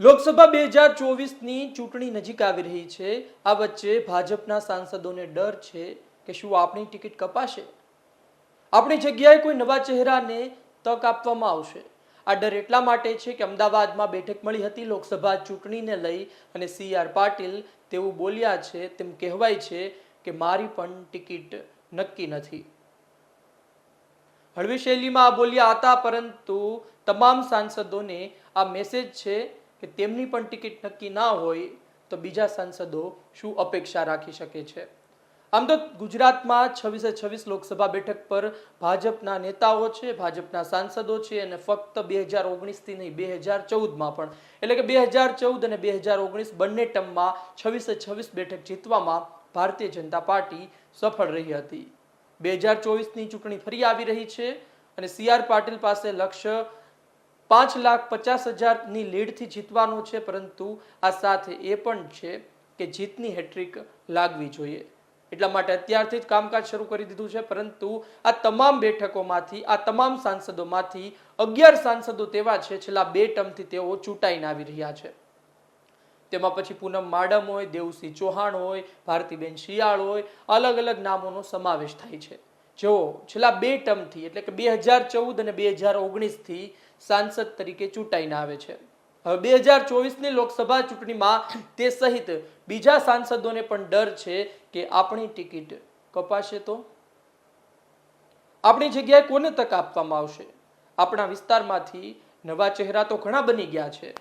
લોકસભા બે હજાર ચોવીસની ચૂંટણી નજીક આવી રહી છે. આ વચ્ચે ભાજપના સાંસદોને ડર છે કે શું આપણી ટિકિટ કપાશે? આપણી જગ્યાએ કોઈ નવા ચહેરાને તક આપવામાં આવશે. આ ડર એટલા માટે છે કે અમદાવાદમાં બેઠક મળી હતી લોકસભા ચૂંટણીને લઈ અને સી આર પાટીલ તેવું બોલ્યા છે, તેમ કહેવાય છે કે મારી પણ ટિકિટ નક્કી નથી. હળવી શૈલીમાં આ બોલ્યા હતા, પરંતુ તમામ સાંસદોને આ મેસેજ છે કે તેમની પણ ટિકિટ નક્કી ના હોય તો બીજા સાંસદો શું અપેક્ષા રાખી શકે છે? આમ તો ગુજરાતમાં છવ્વીસે છવ્વીસ લોકસભા બેઠક પર ભાજપના નેતાઓ છે, ભાજપના સાંસદો છે અને ફક્ત બે હજાર ઓગણીસથી નહીં, બે હજાર ચૌદમાં પણ. એટલે કે બે હજાર ચૌદ અને બે હજાર ઓગણીસ બંને ટર્મમાં છવ્વીસે છવ્વીસ બેઠક જીતવામાં ભારતીય જનતા પાર્ટી સફળ રહી હતી. બે હજાર ચોવીસની ચૂંટણી ફરી આવી રહી છે અને સી આર પાટીલ પાસે લક્ષ્ય પાંચ લાખ પચાસ હજારની લીડથી જીતવાનો છે, પરંતુ આ સાથે એ પણ છે કે જીતની હેટ્રિક લાગવી જોઈએ. એટલા માટે અત્યારથી જ કામકાજ શરૂ કરી દીધું છે, પરંતુ આ તમામ બેઠકોમાંથી, આ તમામ સાંસદોમાંથી અગિયાર સાંસદો તેવા છે, છેલ્લા બે ટર્મથી તેઓ ચૂંટાઈને આવી રહ્યા છે. તેમાં પછી પૂનમ માડમ હોય, દેવસિંહ ચૌહાણ હોય, ભારતીબેન શિયાળ હોય, અલગ અલગ નામોનો સમાવેશ થાય છે. જેઓ છેલ્લા બે ટર્મથી, એટલે કે બે હજાર ચૌદ અને બે હજાર ઓગણીસથી સાંસદ તરીકે ચૂંટાઈને આવે છે. હવે બે હજાર ચોવીસની લોકસભા ચૂંટણીમાં તે સહિત બીજા સાંસદોને પણ ડર છે કે આપણી ટિકિટ કપાશે તો? આપણી જગ્યાએ કોને તક આપવામાં આવશે? આપણા વિસ્તારમાંથી નવા ચહેરા તો ઘણા બની ગયા છે.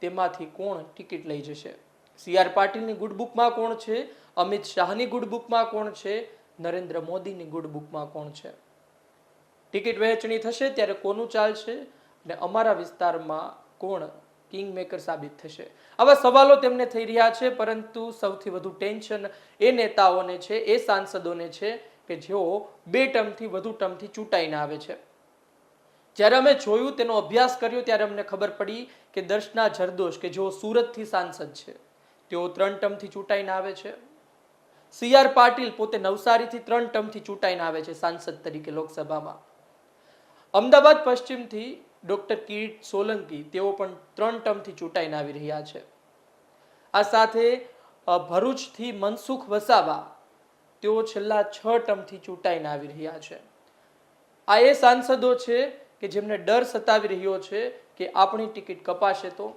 તેમાંથી કોણ ટિકિટ લઈ જશે? સી આર પાટીલની ગુડ બુકમાં કોણ છે? અમિત શાહની ગુડ બુકમાં કોણ છે? નરેન્દ્ર મોદીની ગુડ બુકમાં કોણ છે? ટિકિટ વહેંચણી થશે ત્યારે કોનું ચાલશે? અને અમારા વિસ્તારમાં કોણ કિંગ મેકર સાબિત થશે? આવા સવાલો તેમને થઈ રહ્યા છે, પરંતુ સૌથી વધુ ટેન્શન એ નેતાઓને છે, એ સાંસદોને છે કે જેઓ બે ટર્મથી વધુ ટર્મથી ચૂંટાઈને આવે છે. જ્યારે અમે જોયું, તેનો અભ્યાસ કર્યો, ત્યારે અમને ખબર પડી કે દર્શના જરદોશ કે જેઓ સુરતથી સાંસદ છે, તેઓ ત્રણ ટર્મથી ચૂંટાઈને આવે છે. સી આર પાટીલ પોતે નવસારીથી ત્રણ ટર્મથી ચૂંટાઈને આવે છે સાંસદ તરીકે લોકસભામાં. અમદાવાદ પશ્ચિમથી ડોક્ટર કિરીટ સોલંકી તેઓ પણ ત્રણ ટર્મથી ચૂંટાઈને આવી રહ્યા છે. આ સાથે ભરૂચથી મનસુખ વસાવા તેઓ છેલ્લા છ ટર્મથી ચૂંટાઈને આવી રહ્યા છે. આ એ સાંસદો છે કે જેમને ડર સતાવી રહ્યો છે કે આપણી ટિકિટ કપાશે તો.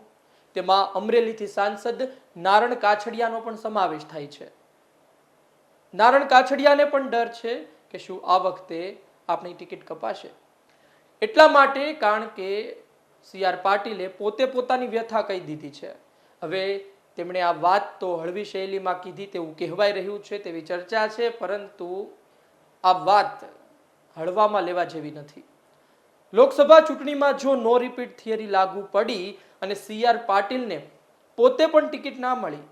તેમાં અમરેલીથી સાંસદ નારણ કાછડિયાનો પણ સમાવેશ થાય છે. નારણ કાછડિયાને પણ ડર છે કે શું આ વખતે આપણી ટિકિટ કપાશે? એટલા માટે કારણ કે સી આર પાટીલે પોતે પોતાની વ્યથા કહી દીધી છે. હવે તેમણે આ વાત તો હળવી શૈલીમાં કીધી તેવું કહેવાય રહ્યું છે તેવી ચર્ચા છે, પરંતુ આ વાત હળવામાં લેવા જેવી નથી. લોકસભા ચૂંટણીમાં જો નો રિપીટ થિયરી લાગુ પડી અને સી આર પાટીલને પોતે પણ ટિકિટ ના મળી,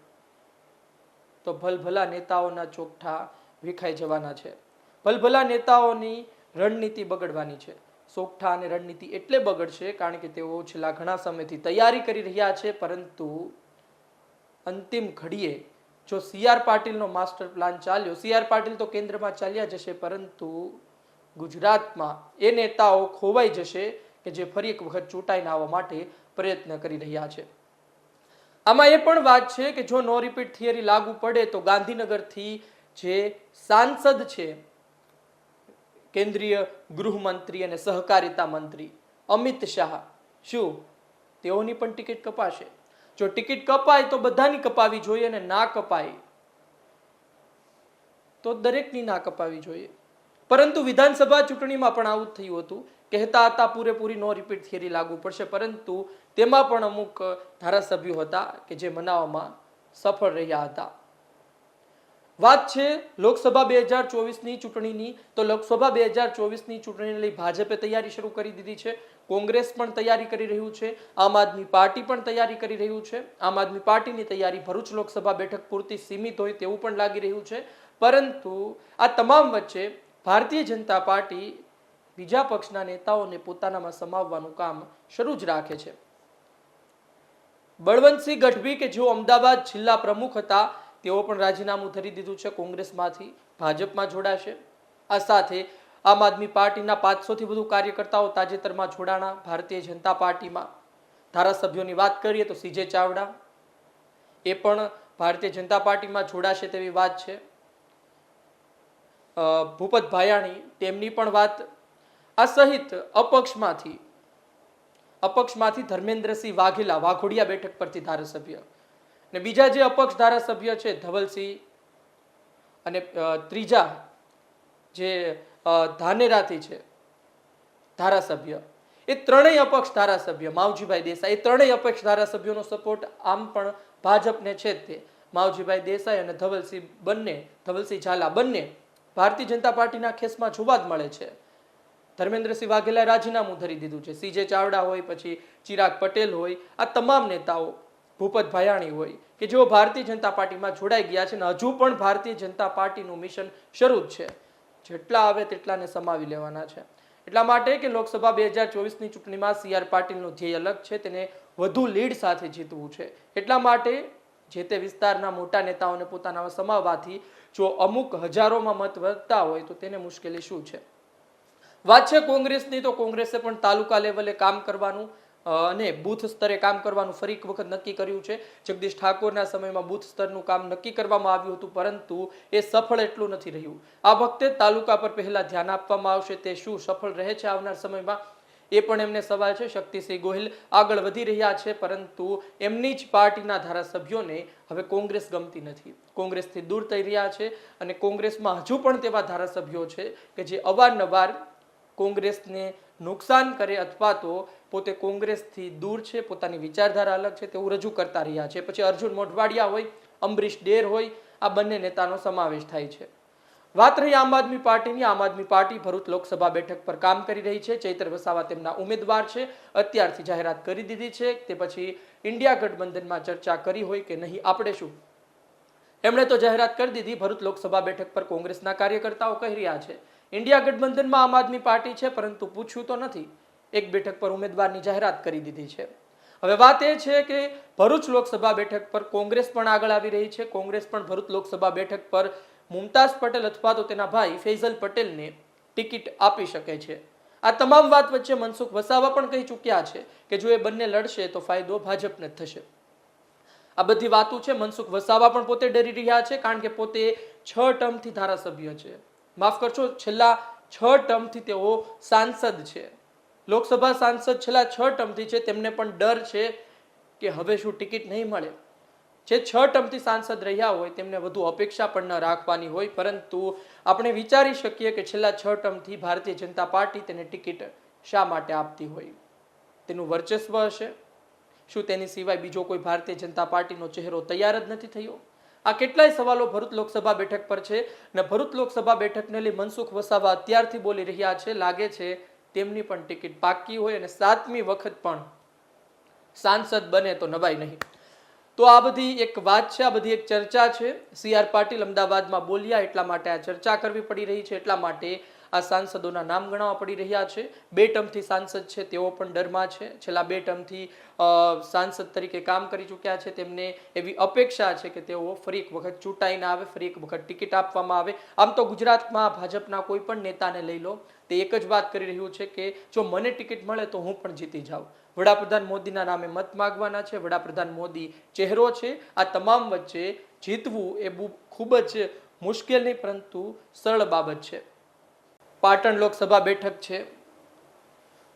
તો ભલભલા નેતાઓના ચોકઠા વિખાઈ જવાના છે. ભલભલા નેતાઓની રણનીતિ બગડવાની છે. સોગઠા અને રણનીતિ એટલે બગડશે કારણ કે તેઓ છેલ્લા ઘણા સમયથી તૈયારી કરી રહ્યા છે, પરંતુ અંતિમ ઘડીએ જો સી આર પાટીલનો માસ્ટર પ્લાન ચાલ્યો, સી આર પાટીલ તો કેન્દ્રમાં ચાલ્યા જશે, પરંતુ ગુજરાતમાં એ નેતાઓ ખોવાઈ જશે કે જે ફરી એક વખત ચૂંટાઈને આવવા માટે પ્રયત્ન કરી રહ્યા છે. આમાં એ પણ વાત છે કે જો નો રિપીટ થિયરી લાગુ પડે તો ગાંધીનગરથી જે સાંસદ છે કેન્દ્રીય ગૃહમંત્રી અને સહકારિતા મંત્રી અમિત શાહ. શું? તેઓની પણ ટિકિટ કપાશે. જો ટિકિટ કપાય તો બધાની કપાવી જોઈએ અને ના કપાય તો દરેકની ના કપાવી જોઈએ. પરંતુ વિધાનસભા ચૂંટણીમાં પણ આવું થયું હતું. કહેતા હતા, પૂરેપૂરી નો રિપીટ થિયરી લાગુ પડશે. પરંતુ તેમાં પણ અમુક ધારાસભ્યો હતા કે જે મનાવવામાં સફળ રહ્યા હતા. વાત છે લોકસભા બે હજાર ચોવીસની ચૂંટણીની. તો લોકસભા બે હજાર ચોવીસની ચૂંટણીને લઈ ભાજપે તૈયારી શરૂ કરી દીધી છે. કોંગ્રેસ પણ તૈયારી કરી રહ્યું છે. આમ આદમી પાર્ટી પણ તૈયારી કરી રહ્યું છે. આમ આદમી પાર્ટીની તૈયારી ભરૂચ લોકસભા બેઠક પૂરતી સીમિત હોય તેવું પણ લાગી રહ્યું છે. પરંતુ આ તમામ વચ્ચે ભારતીય જનતા પાર્ટી બીજા પક્ષના નેતાઓને પોતાનામાં સમાવવાનું કામ શરૂ જ રાખે છે. બળવંતસિંહ ગઢવી કે જેઓ અમદાવાદ જિલ્લા પ્રમુખ હતા તેઓ પણ રાજીનામું ધરી દીધું છે, કોંગ્રેસમાંથી ભાજપમાં જોડાશે. આ સાથે આમ આદમી પાર્ટીના પાંચસોથી વધુ કાર્યકર્તાઓ તાજેતરમાં જોડાણા ભારતીય જનતા પાર્ટીમાં. ધારાસભ્યોની વાત કરીએ તો સીજે ચાવડા. એ પણ ભારતીય જનતા પાર્ટીમાં જોડાશે તેવી વાત છે. ભૂપત ભાયાણી, તેમની પણ વાત. આ સહિત અપક્ષમાંથી અપક્ષમાંથી ધર્મેન્દ્રસિંહ વાઘેલા વાઘોડિયા બેઠક પરથી ધારાસભ્ય. ને બીજા જે અપક્ષ ધારાસભ્ય છે ધવલસિંહ અને ત્રીજા જે ધાનેરાથી છે ધારાસભ્ય, એ ત્રણેય અપક્ષ ધારાસભ્ય, માવજીભાઈ દેસાઈ, એ ત્રણેય અપક્ષ ધારાસભ્યોનો સપોર્ટ આમ પણ ભાજપને છે તે. માવજીભાઈ દેસાઈ અને ધવલસિંહ બંને, ધવલસિંહ ઝાલા બંને ભારતીય જનતા પાર્ટીના ખેસમાં જોવા જ મળે છે. ધર્મેન્દ્રસિંહ વાઘેલાએ રાજીનામું ધરી દીધું છે. સીજે ચાવડા હોય, પછી ચિરાગ પટેલ હોય, આ તમામ નેતાઓ ભૂપત ભાયાણી હોય, કે જેઓ ભારતીય જનતા પાર્ટીમાં જોડાઈ ગયા છે અને હજુ પણ ભારતીય જનતા પાર્ટીનું મિશન શરૂ જ છે. જેટલા આવે તેટલાને સમાવી લેવાના છે. એટલા માટે કે લોકસભા બે હજાર ચોવીસની ચૂંટણીમાં સી આર પાટીલનું ધ્યેય અલગ છે, તેને વધુ લીડ સાથે જીતવું છે. એટલા માટે જે તે વિસ્તારના મોટા નેતાઓને પોતાના સમાવવાથી જો અમુક હજારોમાં મત વધતા હોય, તો તેને મુશ્કેલી શું છે? વાત છે કોંગ્રેસની, તો કોંગ્રેસે પણ તાલુકા લેવલે કામ કરવાનું અને બૂથ સ્તરે કામ કરવાનું ફરી એક વખત નક્કી કર્યું છે. જગદીશ ઠાકોરના સમયમાં બૂથ સ્તરનું કામ નક્કી કરવામાં આવ્યું હતું, પરંતુ એ સફળ એટલું નથી રહ્યું. આ વખતે તાલુકા પર પહેલા ધ્યાન આપવામાં આવશે તે શું સફળ રહે છે આવનાર સમયમાં? એ પણ એમને સવાલ છે. શક્તિસિંહ ગોહિલ આગળ વધી રહ્યા છે, પરંતુ એમની જ પાર્ટીના ધારાસભ્યોને હવે કોંગ્રેસ ગમતી નથી. કોંગ્રેસથી દૂર થઈ રહ્યા છે અને કોંગ્રેસમાં હજુ પણ તેવા ધારાસભ્યો છે કે જે અવારનવાર કોંગ્રેસને નુકસાન કરે અથવા તો પોતે કોંગ્રેસથી દૂર છે, પોતાની વિચારધારા અલગ છે તેવું રજૂ કરતા રહ્યા છે. પછી અર્જુન મોઢવાડિયા હોય, અંબરીશ ડેર હોય, આ બંને નેતાનો સમાવેશ થાય છે. વાત રહી આમ આદમી પાર્ટીની. આમ આદમી પાર્ટી ભરૂચ લોકસભા બેઠક પર કામ કરી રહી છે. ચૈત્ર વસાવા તેમના ઉમેદવાર છે. અત્યારથી જાહેરાત કરી દીધી છે. તે પછી ઇન્ડિયા ગઠબંધનમાં ચર્ચા કરી હોય કે નહીં, આપણે શું? એમણે તો જાહેરાત કરી દીધી. ભરૂચ લોકસભા બેઠક પર કોંગ્રેસના કાર્યકર્તાઓ કહી રહ્યા છે. ઇન્ડિયા ગઠબંધનમાં આમ આદમી પાર્ટી છે, પરંતુ પૂછ્યું તો નથી. એક બેઠક પર ઉમેદવારની જાહેરાત કરી દીધી છે. હવે વાત એ છે કે ભરૂચ લોકસભા બેઠક પર કોંગ્રેસ પણ આગળ આવી રહી છે. કોંગ્રેસ પણ ભરૂચ લોકસભા બેઠક પર મુમતાઝ પટેલ અથવા તો તેના ભાઈ ફૈઝલ પટેલને ટિકિટ આપી શકે છે. આ તમામ વાત વચ્ચે મનસુખ વસાવા પણ કહી ચૂક્યા છે કે જો એ બંને લડશે તો ફાયદો ભાજપને થશે. આ બધી વાતો છે. મનસુખ વસાવા પણ પોતે ડરી રહ્યા છે, કારણ કે પોતે છ ટર્મથી ધારાસભ્ય છે. માફ કરશો, છેલ્લા છ ટર્મથી તેઓ સાંસદ છે. લોકસભા સાંસદ છેલ્લા છ ટર્મથી છે, તેમને પણ ડર છે કે હવે શું ટિકિટ નહીં મળે. જે છ ટર્મથી સાંસદ રહ્યા હોય, તેમને વધુ અપેક્ષા પણ ન રાખવાની હોય, પરંતુ આપણે વિચારી શકીએ કે છેલ્લા છ ટર્મથી ભારતીય જનતા પાર્ટી તેને ટિકિટ શા માટે આપતી હોય? તેનું વર્ચસ્વ હશે? શું તેની સિવાય બીજો કોઈ ભારતીય જનતા પાર્ટીનો ચહેરો તૈયાર જ નથી થયો? આ કેટલાય સવાલો ભરૂચ લોકસભા બેઠક પર છે અને ભરૂચ લોકસભા બેઠકને લઈ મનસુખ વસાવા અત્યારથી બોલી રહ્યા છે, લાગે છે તેમની પણ ટિકિટ પાકી હોય અને સાતમી વખત પણ સાંસદ બને તો નવાઈ નહીં. તો આ બધી એક વાત છે, આ બધી એક ચર્ચા છે. સી આર પાટીલ અમદાવાદમાં બોલ્યા એટલા માટે આ ચર્ચા કરવી પડી રહી છે, એટલા માટે આ સાંસદોના નામ ગણાવવા પડી રહ્યા છે. બે ટર્મથી સાંસદ છે, તેઓ પણ ડરમાં છે. છેલ્લા બે ટર્મથી સાંસદ તરીકે કામ કરી ચૂક્યા છે. તેમને એવી અપેક્ષા છે કે તેઓ ફરી એક વખત ચૂંટાઈને આવે, ફરી એક વખત ટિકિટ આપવામાં આવે. આમ તો ગુજરાતમાં ભાજપના કોઈ પણ નેતાને લઈ લો, તે એક જ વાત કરી રહ્યું છે કે જો મને ટિકિટ મળે તો હું પણ જીતી જાઉં. વડાપ્રધાન મોદીના નામે મત માગવાના છે. વડાપ્રધાન મોદી ચહેરો છે. આ તમામ વચ્ચે જીતવું એ ખૂબ જ મુશ્કેલ નહીં, પરંતુ સરળ બાબત છે. પાટણ લોકસભા બેઠક છે,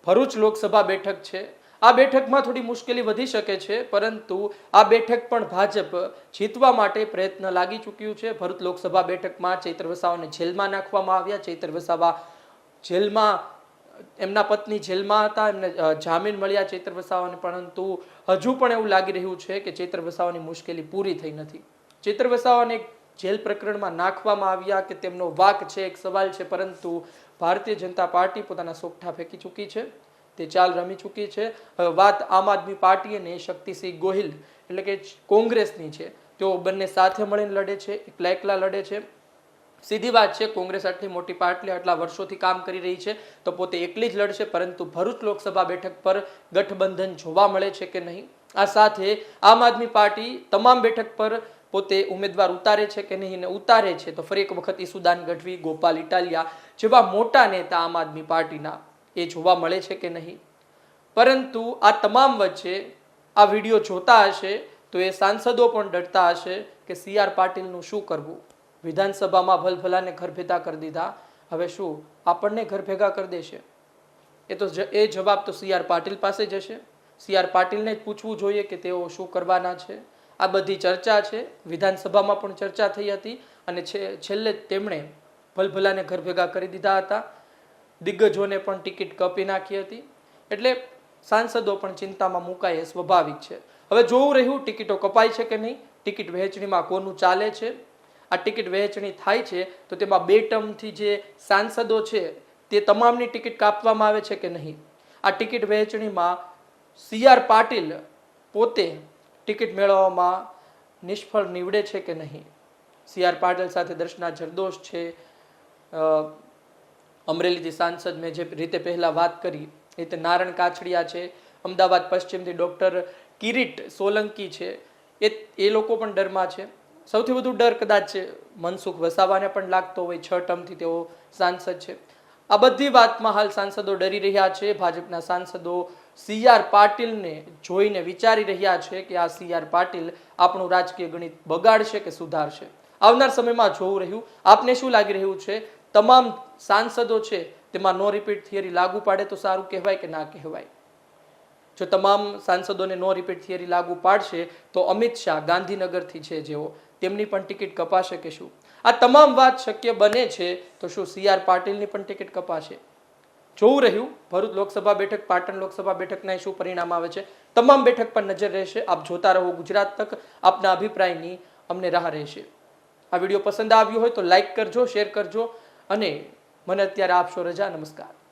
ભરૂચ લોકસભા બેઠક છે. આ બેઠકમાં થોડી મુશ્કેલી વધી શકે છે, પરંતુ આ બેઠક પણ ભાજપ જીતવા માટે પ્રયત્ન લાગી ચૂક્યું છે. ભરૂચ લોકસભા બેઠકમાં ચૈત્ર વસાવાને જેલમાં નાખવામાં આવ્યા. ચૈત્ર વસાવા જેલમાં, એમના પત્ની જેલમાં હતા. એમને જામીન મળ્યા ચૈત્ર વસાવાને, પરંતુ હજુ પણ એવું લાગી રહ્યું છે કે ચૈત્ર વસાવાની મુશ્કેલી પૂરી થઈ નથી. ચૈત્ર વસાવાને જેલ પ્રકરણમાં નાખવામાં આવ્યા કે તેમનો વાક છે, એક સવાલ છે, પરંતુ ભારતીય જનતા પાર્ટી પોતાના સોગઠા ફેંકી ચૂકી છે. તે ચાલ રમી ચૂકી છે. વાત આમ આદમી પાર્ટી અને શક્તિસિંહ ગોહિલ એટલે કે કોંગ્રેસની છે. તેઓ બંને સાથે મળીને લડે છે, એકલા એકલા લડે છે. સીધી વાત છે, કોંગ્રેસ આટલી મોટી પાર્ટી આટલા વર્ષોથી કામ કરી રહી છે, તો પોતે એકલી જ લડશે, પરંતુ ભરૂચ લોકસભા બેઠક પર ગઠબંધન જોવા મળે છે કે નહીં? આ સાથે આમ આદમી પાર્ટી તમામ બેઠક પર પોતે ઉમેદવાર ઉતારે છે કે નહીં ને ઉતારે છે, તો ફરી એક વખત ઈસુદાન ગઢવી, ગોપાલ ઇટાલિયા જેવા મોટા નેતા આમ આદમી પાર્ટીના એ જોવા મળે છે કે નહીં. પરંતુ આ તમામ વચ્ચે આ વીડિયો જોતા હશે તો એ સાંસદો પણ ડરતા હશે કે સી આર પાટીલનું શું કરવું? વિધાનસભામાં ભલભલાને ઘર ભેગા કરી દીધા. હવે શું? આપણને ઘર ભેગા કરી દેશે? એ તો એ જવાબ તો સી આર પાટીલ પાસે જશે સી આર પાટીલને જ પૂછવું જોઈએ કે તેઓ શું કરવાના છે? આ બધી ચર્ચા છે. વિધાનસભામાં પણ ચર્ચા થઈ હતી અને છેલ્લે તેમણે ભલભલાને ઘર ભેગા કરી દીધા હતા. દિગ્ગજોને પણ ટિકિટ કપી નાખી હતી. એટલે સાંસદો પણ ચિંતામાં મુકાય એ સ્વાભાવિક છે. હવે જોવું રહ્યું ટિકિટો કપાય છે કે નહીં? ટિકિટ વહેંચણીમાં કોનું ચાલે છે? આ ટિકિટ વહેંચણી થાય છે તો તેમાં બે ટર્મથી જે સાંસદો છે તે તમામની ટિકિટ કાપવામાં આવે છે કે નહીં? આ ટિકિટ વહેંચણીમાં સી આર પાટીલ પોતે ટિકિટ મેળવવામાં નિષ્ફળ નીવડે છે કે નહીં? સી આર પાટીલ સાથે દર્શના જરદોશ છે. અમરેલીથી સાંસદ મેં જે રીતે પહેલાં વાત કરી, એ રીતે નારણ કાછડિયા છે. અમદાવાદ પશ્ચિમથી ડૉક્ટર કિરીટ સોલંકી છે. એ એ લોકો પણ ડરમાં છે. સૌથી વધુ ડર કદાચ મનસુખ વસાવાને પણ લાગતો હોય, છ ટર્મથી તેઓ સાંસદ છે. આ બધી વાતમાં હાલ સાંસદો ડરી રહ્યા છે. ભાજપના સાંસદો સી આર પાટીલને જોઈને વિચારી રહ્યા છે કે આ સી આર પાટીલ આપણું રાજકીય ગણિત બગાડશે કે સુધારશે? આવનાર સમયમાં જોવું રહ્યું. આપને શું લાગી રહ્યું છે? તમામ સાંસદો છે તેમાં નો રિપીટ થિયરી લાગુ પાડે તો સારું કહેવાય કે ના કહેવાય? જો તમામ સાંસદોને નો રિપીટ થિયરી લાગુ પાડશે તો અમિત શાહ ગાંધીનગરથી છે જેઓ. તેમની પણ ટિકિટ કપાશે કે શું? આ તમામ વાત શક્ય બને છે તો શું સી આર પાટીલની પણ ટિકિટ કપાશે? જોવું રહ્યું. ભરૂચ લોકસભા બેઠક, પાટણ લોકસભા બેઠકના શું પરિણામ આવે છે? તમામ બેઠક પર નજર રહેશે. આપ જોતા રહો ગુજરાત તક. આપના અભિપ્રાયની અમને રાહ રહેશે. આ વીડિયો પસંદ આવ્યો હોય તો લાઈક કરજો, શેર કરજો અને મને અત્યારે આપશો રજા. નમસ્કાર.